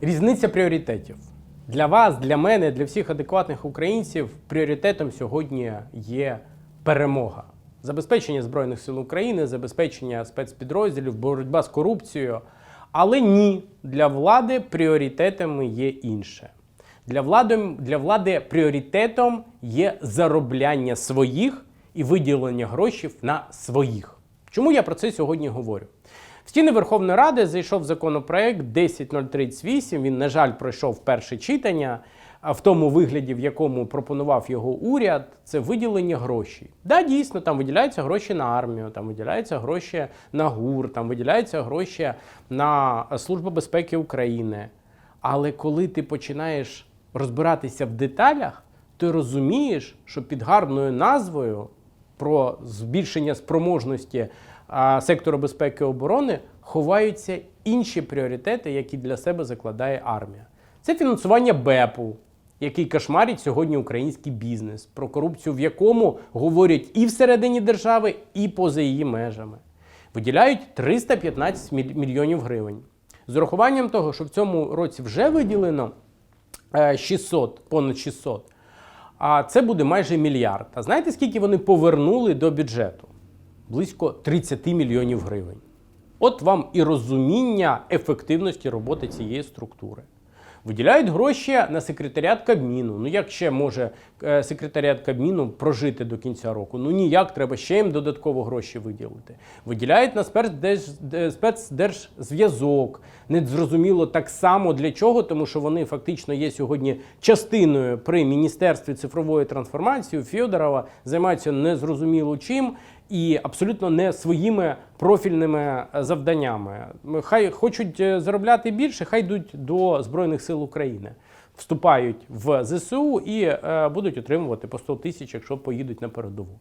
Різниця пріоритетів. Для вас, для мене, для всіх адекватних українців пріоритетом сьогодні є перемога. Забезпечення Збройних сил України, забезпечення спецпідрозділів, боротьба з корупцією. Але ні, для влади пріоритетами є інше. Для влади, для влади пріоритетом є заробляння своїх і виділення грошей на своїх. Чому я про це сьогодні говорю? Стіни Верховної Ради зайшов законопроект 10038. Він, на жаль, пройшов перше читання. А в тому вигляді, в якому пропонував його уряд, це виділення грошей. Да, дійсно, там виділяються гроші на армію, там виділяються гроші на ГУР, там виділяються гроші на Службу безпеки України. Але коли ти починаєш розбиратися в деталях, ти розумієш, що під гарною назвою про збільшення спроможності сектору безпеки і оборони ховаються інші пріоритети, які для себе закладає армія. Це фінансування БЕПу, який кошмарить сьогодні український бізнес, про корупцію, в якому говорять і всередині держави, і поза її межами. Виділяють 315 мільйонів гривень. З урахуванням того, що в цьому році вже виділено е, 600, понад 600, а це буде майже мільярд. А знаєте, скільки вони повернули до бюджету? Близько 30 мільйонів гривень. От вам і розуміння ефективності роботи цієї структури. Виділяють гроші на секретаріат Кабміну. Ну як ще може е, секретаріат Кабміну прожити до кінця року? Ну ніяк, треба ще їм додатково гроші виділити. Виділяють на спецдерж- спецдержзв'язок. Не зрозуміло так само для чого, тому що вони фактично є сьогодні частиною при Міністерстві цифрової трансформації. Фьодорова займаються незрозуміло чим і абсолютно не своїми профільними е, завданнями. Хай хочуть е, заробляти більше, хай йдуть до Збройних сил України. Вступають в ЗСУ і е, будуть отримувати по 100 тисяч, якщо поїдуть на передову.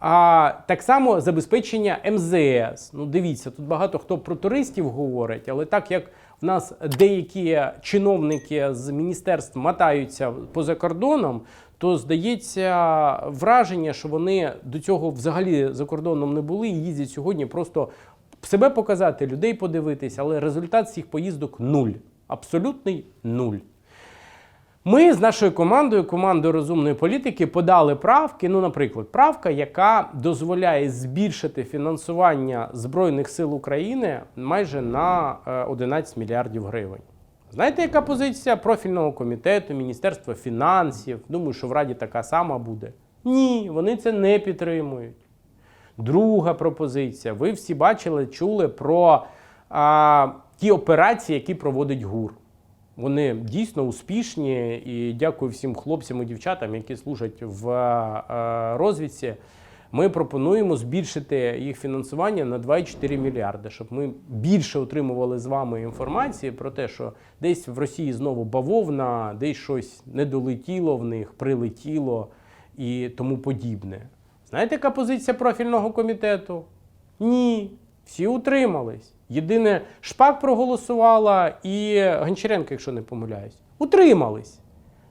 А так само забезпечення МЗС. Ну, дивіться, тут багато хто про туристів говорить, але так як в нас деякі чиновники з міністерств мотаються поза кордоном, то здається враження, що вони до цього взагалі за кордоном не були і їздять сьогодні просто себе показати, людей подивитись, але результат цих поїздок нуль. Абсолютний нуль. Ми з нашою командою, командою розумної політики, подали правки. Ну, наприклад, правка, яка дозволяє збільшити фінансування Збройних сил України майже на е, 11 мільярдів гривень. Знаєте, яка позиція профільного комітету, Міністерства фінансів? Думаю, що в Раді така сама буде. Ні, вони це не підтримують. Друга пропозиція. Ви всі бачили, чули про а, ті операції, які проводить ГУР. Вони дійсно успішні і дякую всім хлопцям і дівчатам, які служать в розвідці. Ми пропонуємо збільшити їх фінансування на 2,4 мільярди, щоб ми більше отримували з вами інформації про те, що десь в Росії знову бавовна, десь щось не долетіло в них, прилетіло і тому подібне. Знаєте, яка позиція профільного комітету? Ні, всі утримались. Єдине, Шпак проголосувала і Гончаренко, якщо не помиляюсь, утримались.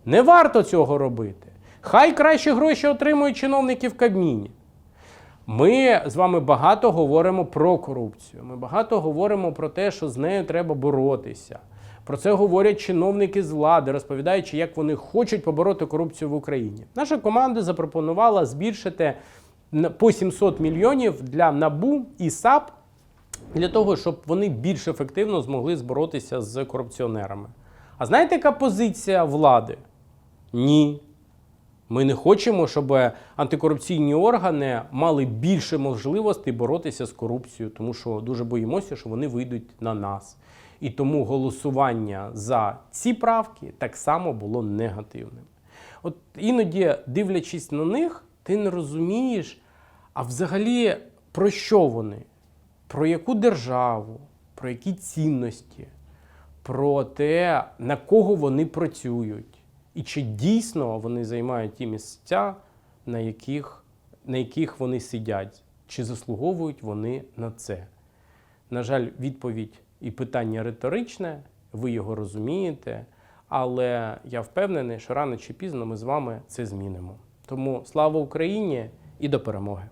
Не варто цього робити. Хай краще гроші отримують чиновники в Кабміні. Ми з вами багато говоримо про корупцію. Ми багато говоримо про те, що з нею треба боротися. Про це говорять чиновники з влади, розповідаючи, як вони хочуть побороти корупцію в Україні. Наша команда запропонувала збільшити по 700 мільйонів для НАБУ і САП для того, щоб вони більш ефективно змогли зборотися з корупціонерами. А знаєте, яка позиція влади? Ні. Ми не хочемо, щоб антикорупційні органи мали більше можливостей боротися з корупцією, тому що дуже боїмося, що вони вийдуть на нас. І тому голосування за ці правки так само було негативним. От іноді, дивлячись на них, ти не розумієш, а взагалі про що вони? Про яку державу, про які цінності, про те, на кого вони працюють, і чи дійсно вони займають ті місця, на яких, на яких вони сидять, чи заслуговують вони на це. На жаль, відповідь і питання риторичне, ви його розумієте, але я впевнений, що рано чи пізно ми з вами це змінимо. Тому слава Україні і до перемоги!